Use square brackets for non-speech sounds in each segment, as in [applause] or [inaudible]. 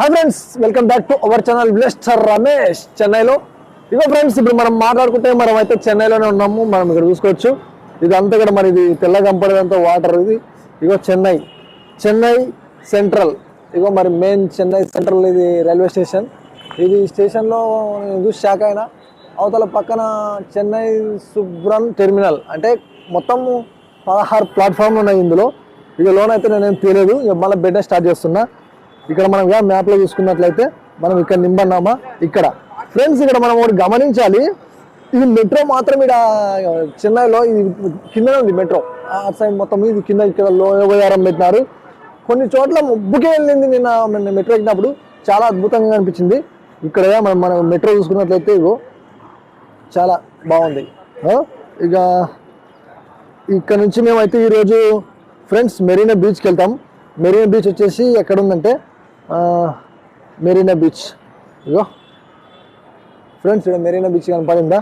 Hi friends welcome back to our channel బ్లెస్టర్ Ramesh చెన్నైలో ఇగో friends ఇప్పుడు మనం మాట్లాడుకుంటే మనం అయితే చెన్నైలోనే ఉన్నాము మనం ఇక్కడ చూసుకోవచ్చు. ఇది అంతా కూడా మరి ఇది తెల్ల కంపడేదంతా వాటర్ ఇది. ఇగో చెన్నై చెన్నై సెంట్రల్ ఇగో మరి మెయిన్ చెన్నై సెంట్రల్ ఇది రైల్వే స్టేషన్ ఇది స్టేషన్లో నేను చూసి అయినా అవతల పక్కన చెన్నై సుబ్రన్ టెర్మినల్ అంటే మొత్తం పదహారు ప్లాట్ఫామ్లు ఉన్నాయి ఇందులో. ఇక లోన్ అయితే నేనేం తెలియదు ఇక మళ్ళీ బెడ్ స్టార్ట్ చేస్తున్నా. ఇక్కడ మనం మ్యాప్లో చూసుకున్నట్లయితే మనం ఇక్కడ నింబన్నామా ఇక్కడ. ఫ్రెండ్స్ ఇక్కడ మనం ఒకటి గమనించాలి. ఇది మెట్రో మాత్రం ఇక్కడ చెన్నైలో ఇది కిందనే ఉంది మెట్రో. ఆ సైడ్ మొత్తం ఇది కింద ఇక్కడ లోయవయారం పెట్టినారు. కొన్ని చోట్ల ముబ్బుకే వెళ్ళింది నిన్న మెట్రో ఎక్కినప్పుడు. చాలా అద్భుతంగా అనిపించింది. ఇక్కడ మనం మనం మెట్రో చూసుకున్నట్లయితే ఇగో చాలా బాగుంది. ఇక ఇక్కడ నుంచి మేమైతే ఈరోజు ఫ్రెండ్స్ మెరీనా బీచ్కి వెళ్తాం. మెరీనా బీచ్ వచ్చేసి ఎక్కడ ఉందంటే మెరీనా బీచ్. ఇగో ఫ్రెండ్స్ ఇక్కడ మెరీనా బీచ్ కనపడిందా?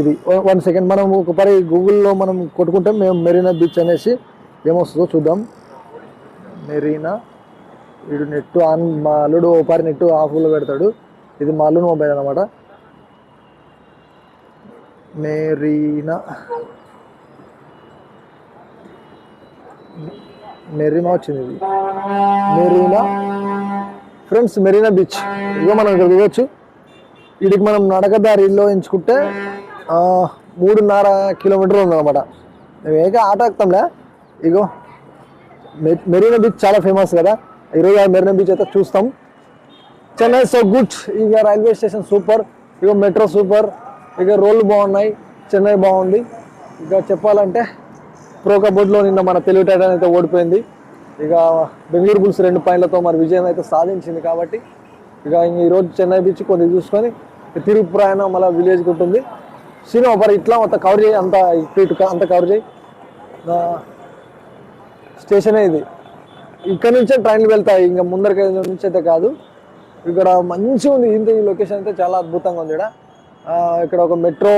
ఇది. One second. మనం ఒకసారి గూగుల్లో మనం కొట్టుకుంటే మేము మెరీనా బీచ్ అనేసి ఏమొస్తుందో చూద్దాం. మెరీనా. వీడు నెట్ ఆన్ మా అల్లుడు ఒకసారి నెట్ ఆఫ్లో పెడతాడు. ఇది మా అల్లుడు మొబైల్ అనమాట మెరీనా. మెరీనా వచ్చింది ఇది. మెరీనా. Friends Marina beach. ఇదిగో మనం ఇక్కడ దిగొచ్చు వీటికి మనం నడకదారిలో ఎంచుకుంటే మూడున్నర కిలోమీటర్లు ఉందన్నమాట. మేము ఏక ఆటో ఎక్కుతాంలే. ఇగో మె- మెరీనా బీచ్ చాలా ఫేమస్ కదా. ఈరోజు ఆ మెరీనా బీచ్ అయితే చూస్తాం. Chennai so good. ఇక రైల్వే స్టేషన్ సూపర్. ఇక మెట్రో సూపర్. ఇక రోడ్లు బాగున్నాయి. చెన్నై బాగుంది. ఇక చెప్పాలంటే ప్రోకబోర్డ్లో నిన్న మన తెలుగు అయితే ఓడిపోయింది. ఇక బెంగళూరు బుల్స్ రెండు పాయింట్లతో మరి విజయం అయితే సాధించింది కాబట్టి ఇక ఇంక ఈరోజు చెన్నై బీచ్ కొన్ని చూసుకొని తిరుగు ప్రయాణం మళ్ళీ విలేజ్కి ఉంటుంది. సినిమా మరి ఇట్లా అంత కవర్ చేయి అంత ఇటు అంత కవర్ చేయి. స్టేషన్ స్టేషనే ఇది. ఇక్కడ నుంచే ట్రైన్లు వెళ్తాయి ఇంకా ముందరికి నుంచి అయితే కాదు. ఇక్కడ మంచిగా ఉంది ఇంత ఈ లొకేషన్ అయితే చాలా అద్భుతంగా ఉంది ఇక్కడ ఇక్కడ ఒక మెట్రో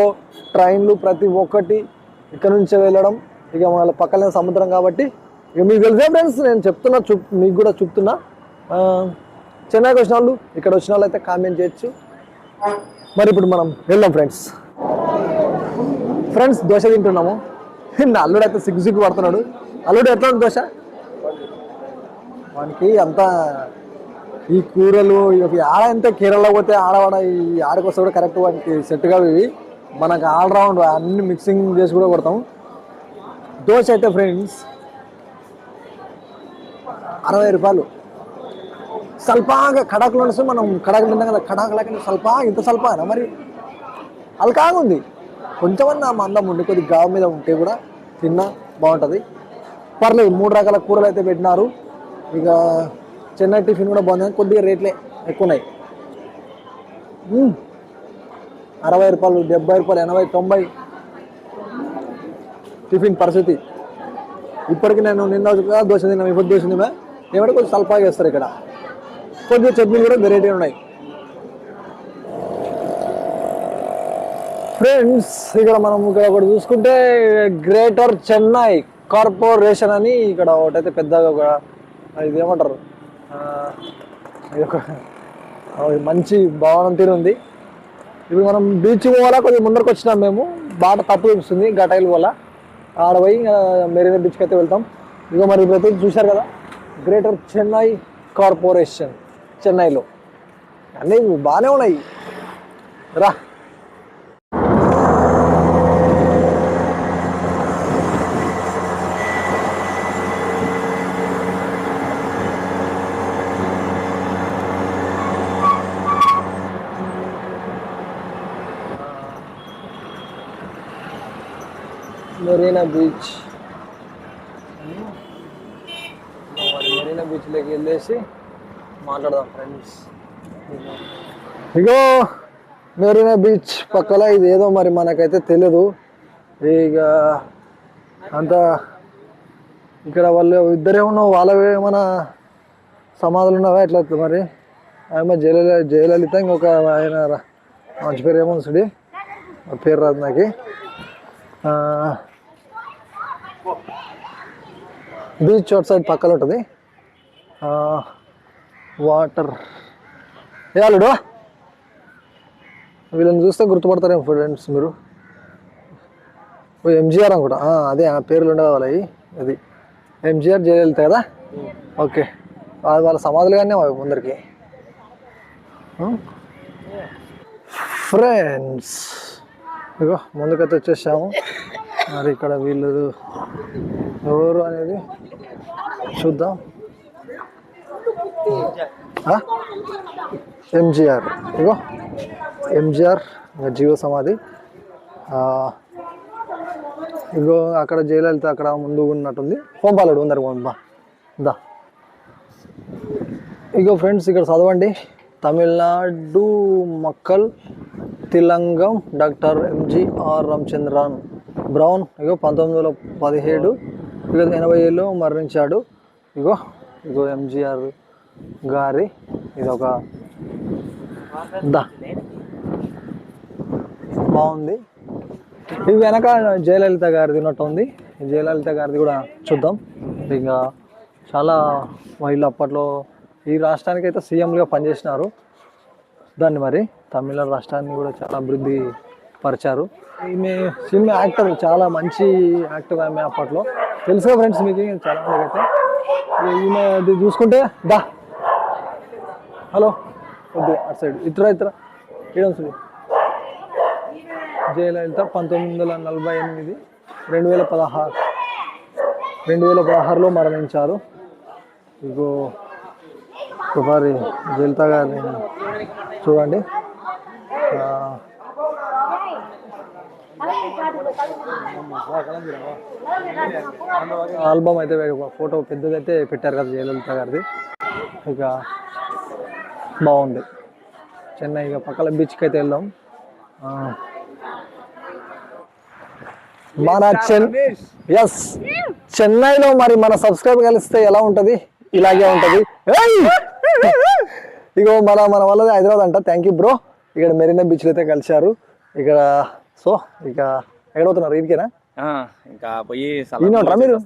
ట్రైన్లు ప్రతి ఒక్కటి ఇక్కడ నుంచే వెళ్ళడం ఇక మన పక్కనే సముద్రం కాబట్టి ఇక మీకు తెలిసే ఫ్రెండ్స్ నేను చెప్తున్నా చూ మీకు కూడా చెప్తున్నా. చెన్నైకి వచ్చిన వాళ్ళు ఇక్కడ వచ్చిన వాళ్ళు అయితే కామెంట్ చేయొచ్చు. మరి ఇప్పుడు మనం వెళ్దాం ఫ్రెండ్స్ ఫ్రెండ్స్ దోశ తింటున్నాము. [laughs] నా అల్లుడు అయితే సిగ్గు సిగ్గు పడుతున్నాడు. అల్లుడు ఎట్లా ఉంది దోశ? వానికి అంతా ఈ కూరలు ఆడ ఎంత కేరళ పోతే ఆడవాడ ఈ ఆడకొస్తే కూడా కరెక్ట్ వానికి సెట్ కావు ఇవి. మనకు ఆల్ రౌండ్ అన్ని మిక్సింగ్ చేసి కూడా కొడతాం దోశ అయితే ఫ్రెండ్స్ అరవై రూపాయలు. స్వల్పంగా కడాకులు వస్తే మనం కడాకులు తిన్నాం కదా కడాకులకి స్వల్ప ఇంత స్వల్పనా మరి అల్కాగా ఉంది. కొంచెమన్నా మందం ఉండి కొద్దిగా గావు మీద ఉంటే కూడా తిన్నా బాగుంటుంది. పర్లేదు మూడు రకాల కూరలు అయితే పెట్టినారు. ఇక చెన్నై టిఫిన్ కూడా బాగుంది కొద్దిగా రేట్లే ఎక్కువ ఉన్నాయి అరవై రూపాయలు డెబ్బై రూపాయలు ఎనభై తొంభై టిఫిన్ పరిస్థితి. ఇప్పటికి నేను నిన్న కూడా దోశ తిన్నాను ఇప్పుడు దోశ తిన్నా ఏమంటే కొంచెం సల్పాగా చేస్తారు ఇక్కడ. కొద్దిగా చట్నీ కూడా వెరైటీ ఉన్నాయి. ఫ్రెండ్స్ ఇక్కడ మనం ఇక్కడ ఒకటి చూసుకుంటే గ్రేటర్ చెన్నై కార్పొరేషన్ అని ఇక్కడ ఒకటైతే పెద్దగా ఒక ఇది ఏమంటారు ఇది ఒక మంచి భవనం తీరు ఉంది. ఇప్పుడు మనం బీచ్ పోవాలా? కొద్దిగా ముందరకు వచ్చినాం మేము. బాట తప్పు చూపిస్తుంది. గటైల్ వల్ల ఆడ పోయి ఇంకా మెరీనా బీచ్కి అయితే వెళ్తాం. ఇక మరి ఇప్పుడైతే చూశారు కదా? గ్రేటర్ చెన్నై కార్పొరేషన్ చెన్నైలో అన్నీ బాగానే ఉన్నాయి. రా. మెరీనా బీచ్. మరి బీచ్లోకి వెళ్ళేసి మాట్లాడదాం ఫ్రెండ్స్ ఇగో మెరీనా బీచ్ పక్కల ఇది ఏదో మరి మనకైతే తెలియదు ఇక అంత ఇక్కడ వాళ్ళు ఇద్దరే ఉన్నావు వాళ్ళవి ఏమైనా సమాధులు ఉన్నావా? ఎట్లా మరి? ఆమె జయలలిత జయలలిత ఇంకొక ఆయన మంచి పేరు ఏమో సుడి పేరు రాదు నాకు. బీచ్ అవుట్ సైడ్ పక్కన ఉంటుంది. వాటర్. ఏ వీళ్ళని చూస్తే గుర్తుపడతారేమో ఫ్రెండ్స్ మీరు. ఓ ఎంజీఆర్ అనుకుంటా. అదే ఆ పేర్లు ఉండేవాళ్ళవి అది. ఎంజీఆర్ జయలలిత కదా? ఓకే. అది వాళ్ళ సమాధులుగానే కానీ ముందరికి. ఫ్రెండ్స్ ఇగో ముందుకైతే వచ్చేసాము. మరి ఇక్కడ వీళ్ళు ఎవరు అనేది చూద్దాం. ఎంజిఆర్ ఇగో ఎంజిఆర్ ఇంకా జీవ సమాధి. ఇగో అక్కడ జయలలిత అక్కడ ముందు ఉన్నట్టుంది పంపాలడు ఉందరు బా. దా. ఇగో ఫ్రెండ్స్ ఇక్కడ చదవండి. Tamil Nadu Makkal Thilagam doctor MGR Ramachandran brown ఇగో పంతొమ్మిది వందల పదిహేడు ఇక ఎనభై ఏళ్ళు మరణించాడు. ఇగో ఇగో ఎంజిఆర్ గారి ఇది ఒక బాగుంది. ఇది వెనక జయలలిత గారిది ఉన్నట్టు ఉంది. జయలలిత గారిది కూడా చూద్దాం. ఇంకా చాలా వీళ్ళు అప్పట్లో ఈ రాష్ట్రానికి అయితే సీఎంలుగా పనిచేసినారు. దాన్ని మరి తమిళ రాష్ట్రాన్ని కూడా చాలా అభివృద్ధి పరిచారు. ఈమె సినిమా యాక్టర్ చాలా మంచి యాక్టర్ ఆమె అప్పట్లో. తెలుసా ఫ్రెండ్స్ మీకు చాలా మందికి అయితే. ఈమె చూసుకుంటే దా. హలో. వద్దు అటు సైడ్. ఇతర ఇతర. ఏడం జయలలిత పంతొమ్మిది వందల నలభై ఎనిమిది రెండు వేల పదహారు. రెండు వేల పదహారులో మరణించారు. ఇగో ఒకసారి జయలలిత గారిని చూడండి. ఆల్బమ్ అయితే ఫోటో పెద్దదైతే పెట్టారు కదా జయలలిత గారిది. ఇక బాగుంది. చెన్నై ఇక పక్కల బీచ్కి అయితే వెళ్దాం. ఆ, మన చెన్ ఎస్ చెన్నైలో మరి మన సబ్స్క్రైబ్ కలిస్తే ఎలా ఉంటది? ఇలాగే ఉంటది. ఏయ్! ఇగో మన మన వాళ్ళది హైదరాబాద్ అంట. థ్యాంక్ యూ బ్రో ఇక్కడ మెరీనా బీచ్ అయితే కలిశారు. ఇక్కడ సో ఇక ఎక్కడ పోతున్నారు ఇదికేనా? ఆ, ఇంకా పోయి ఉంటారా మీరు.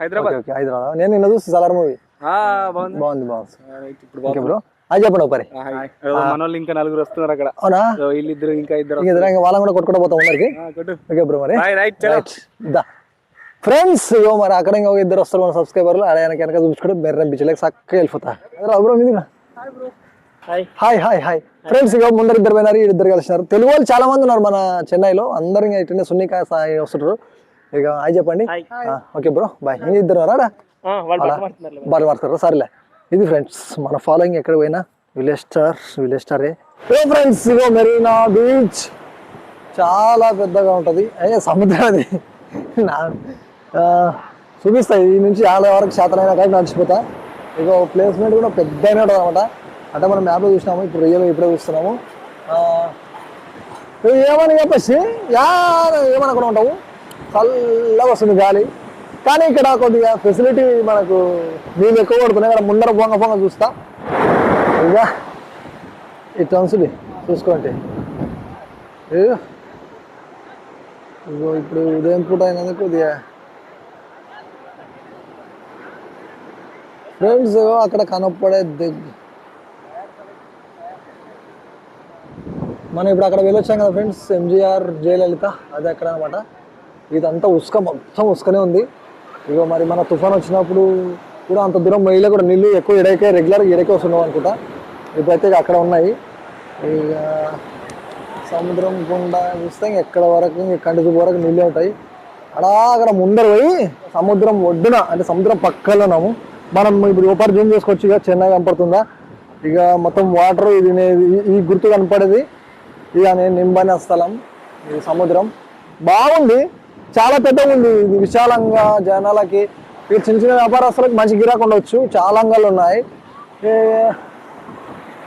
హైదరాబాద్. నేను నిన్న చూసి సలార్ మూవీ. ఆ, బాగుంది. బాగుంది ఇప్పుడు బ్రో అది చెప్పండి ఒకరి ఆ, హాయ్. ఏదో మన వాళ్ళు ఇంకా నలుగురు వస్తున్నారు అక్కడ. అవునా? ఏదో వీళ్ళిద్దరు ఇంకా ఇద్దరు ఇంక ఎదురా ఇంకా వాళ్ళని కూడా కొట్టుకుంటూ పోతాం అందరికి ఆ, కొట్టు. ఓకే బ్రో మరి. ఫ్రెండ్స్ ఇగో మరి అక్కడ ఇంకా ఇద్దరు వస్తారు మన సబ్స్క్రైబర్లు అక్కడ వెనక వెనక చూపించుకుంటే మెర్ర బీచ్లోకి చక్కగా వెళ్ళిపోతా. బ్రో మీది hi hi hi hi friends ఇగో ముందర ఇద్దరు పోయినారు ఇద్దరు కలిసినారు. తెలుగు వాళ్ళు చాలా మంది ఉన్నారు మన చెన్నైలో. అందరూ ఇంకా ఇట్లనే సున్నికా సాయి వస్తుంటారు. ఇక హాయ్ చెప్పండి. ఓకే బ్రో బాయ్ ఇంక ఇద్దరు రాడా అలా బాగా మాట్లాడతారు సరేలే. ఇది ఫ్రెండ్స్ మన ఫాలోయింగ్ ఎక్కడ పోయినా? విలేజ్ స్టార్ విలేజ్ స్టారే. ఏ ఫ్రెండ్స్ ఇగో మెరీనా బీచ్. చాలా పెద్దగా ఉంటుంది. అయ్యే సముద్రం అది నా చూపిస్తా ఈ నుంచి ఆడ వరకు శాతనైనా కానీ నడిచిపోతా ఇక ప్లేస్మెంట్ కూడా పెద్ద ఉంటుంది అనమాట అంటే మనం మ్యాప్లో చూసినాము ఇప్పుడు రియల్గా ఇప్పుడే చూస్తున్నాము. ఏమని చెప్పేసి? యా ఏమని ఉంటాము చల్లగా వస్తుంది గాలి. కానీ ఇక్కడ కొద్దిగా ఫెసిలిటీ మనకు మేము ఎక్కువ కొడుతున్నాయి ఇక్కడ ముందర పొంగ పొంగ చూస్తా. ఇక ఈ ఉంటుంది చూసుకోండి. ఇగో ఇదిగో ఇప్పుడు ఉదయం పూట అయినందుకు కొద్దిగా ఫ్రెండ్స్ అక్కడ కనపడే దగ్గర మనం ఇప్పుడు అక్కడ వెళ్ళొచ్చాం కదా ఫ్రెండ్స్ ఎంజీఆర్ జయలలిత అది అక్కడ అనమాట ఇదంతా ఉసుక మొత్తం ఉసుకనే ఉంది. ఇగో మరి మన తుఫాన్ వచ్చినప్పుడు కూడా అంత దూరం మొయ్యలో కూడా నీళ్ళు ఎక్కువ ఎడైకే రెగ్యులర్గా ఎడైకే వస్తున్నావు అనుకుంటా. ఇప్పుడైతే ఇక అక్కడ ఉన్నాయి. ఇక సముద్రం గుండా చూస్తే ఎక్కడ వరకు ఇంక కంటి వరకు నీళ్ళే ఉంటాయి. అలా అక్కడ ముందర పోయి సముద్రం ఒడ్డున అంటే సముద్రం పక్కలో ఉన్నాము. మనం ఇప్పుడు ఓపర్ జూమ్ చేసుకోవచ్చు ఇక చెన్నై కనపడుతుందా? ఇక మొత్తం వాటర్ ఇది ఈ- గుర్తు కనపడేది. ఇక నేను నింబన స్థలం ఇది సముద్రం. బాగుంది. చాలా పెద్దగా ఉంది ఇది విశాలంగా జనాలకి. ఇక చిన్న చిన్న వ్యాపారస్తులకు మంచి గిరాకు ఉండొచ్చు చాలా అంగాలు ఉన్నాయి.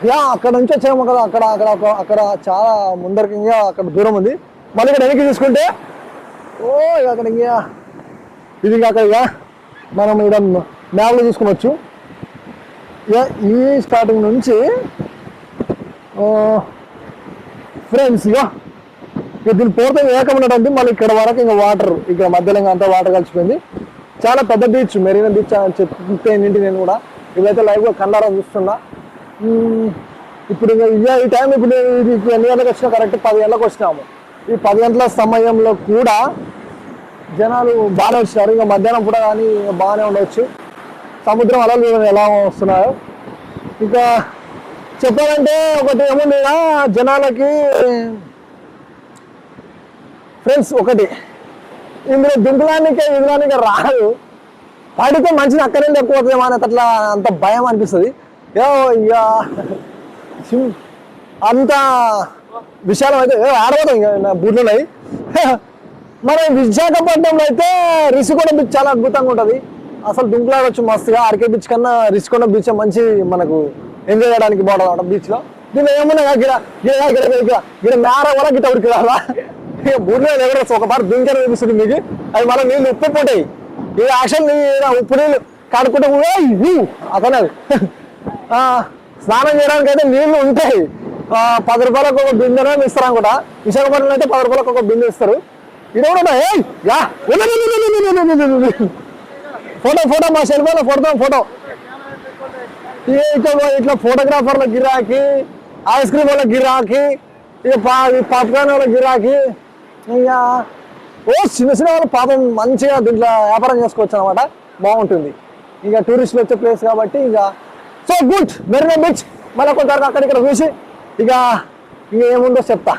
యా అక్కడ నుంచి వచ్చాము కదా అక్కడ అక్కడ అక్కడ చాలా ముందరికి అక్కడ దూరం ఉంది. మళ్ళీ ఇక్కడ వెనక్కి తీసుకుంటే ఓ ఇక అక్కడ ఇంకా ఇది ఇంకా అక్కడ ఇక మనం ఇక్కడ మ్యాప్లో చూసుకోవచ్చు. ఇక ఈ స్టార్టింగ్ నుంచి ఫ్రెండ్స్ ఇక దీని పూర్తి ఏకమైనటువంటి మళ్ళీ ఇక్కడ వరకు ఇంకా వాటర్ ఇక్కడ మధ్యలో ఇంకా అంతా వాటర్ కలిసిపోయింది. చాలా పెద్ద బీచ్ మెరీనా బీచ్ అని చెప్తే ఏంటి నేను కూడా. ఇవైతే లైవ్గా కండారం చూస్తున్నా. ఇప్పుడు ఇంకా ఈ టైం ఇప్పుడు ఇది ఇప్పుడు ఎన్ని గంటలకు వచ్చినా కరెక్ట్ పది గంటలకు వచ్చినాము. ఈ పది గంటల సమయంలో కూడా జనాలు బాగానే వచ్చినారు. ఇంకా మధ్యాహ్నం కూడా కానీ ఇంకా బాగానే ఉండవచ్చు సముద్రం అలలు చూడండి ఎలా వస్తున్నాయో. ఇంకా చెప్పాలంటే ఒకటి ఏముంది జనాలకి ఫ్రెండ్స్ ఒకటి ఇందులో దింపడానికి ఎదురానికి రాదు పడితే మంచిది అక్కడి నుండి ఎక్కువ అవుతుందేమో అని అట్లా అంత భయం అనిపిస్తుంది ఏ ఇక అంత విశాలం అయితే ఆడబోతాం ఇక ఇంకా బూట్లు ఉన్నాయి మరి విశాఖపట్నంలో అయితే రిషికొండ బీచ్ చాలా అద్భుతంగా ఉంటుంది అసలు దుంకులాడొచ్చు మస్తుగా ఆర్కే బీచ్ కన్నా రిషికొండ బీచ్ మంచి మనకు ఎంజాయ్ చేయడానికి బాగుంటుంది అనమాట బీచ్ దీనిలో ఏమున్నా గిడ గిడ గిడ గిడ గిడ మేర కూడా గిట్ట ఉడికి ఊర్లో ఇక ఒక పాటు దుంకర అనిపిస్తుంది మీకు. అవి మళ్ళీ నీళ్ళు ఉప్పు ఉప్పు ఉంటాయి ఈ యాక్షన్ ఉప్పు నీళ్ళు కడుక్కుంటే అతను అతనే స్నానం చేయడానికి అయితే నీళ్ళు ఉంటాయి. పది రూపాయలకు ఒక బిందెనే ఇస్తారు అనుకుంటా. విశాఖపట్నంలో అయితే పది రూపాయలకు ఒక బిందె ఇస్తారు. ఇది కూడా ఉన్నాయి. యా ఫోటో ఫోటో మా సెల్ఫోన్లో ఫోటో ఫోటో. ఇట్లా ఇట్లా ఫోటోగ్రాఫర్ల గిరాకీ ఐస్ క్రీమ్ వాళ్ళ గిరాకీ ఇక పా పాప్కార్న్ వాళ్ళ గిరాకీ. ఇక ఓ చిన్న చిన్న వాళ్ళు పాపం మంచిగా దీంట్లో వ్యాపారం చేసుకోవచ్చు అనమాట బాగుంటుంది. ఇక టూరిస్టులు వచ్చే ప్లేస్ కాబట్టి ఇక సో గుడ్ మెరీనా బీచ్ మళ్ళీ కొంతవరకు అక్కడ ఇక్కడ చూసి ఇక ఇక ఏముందో చెప్తా.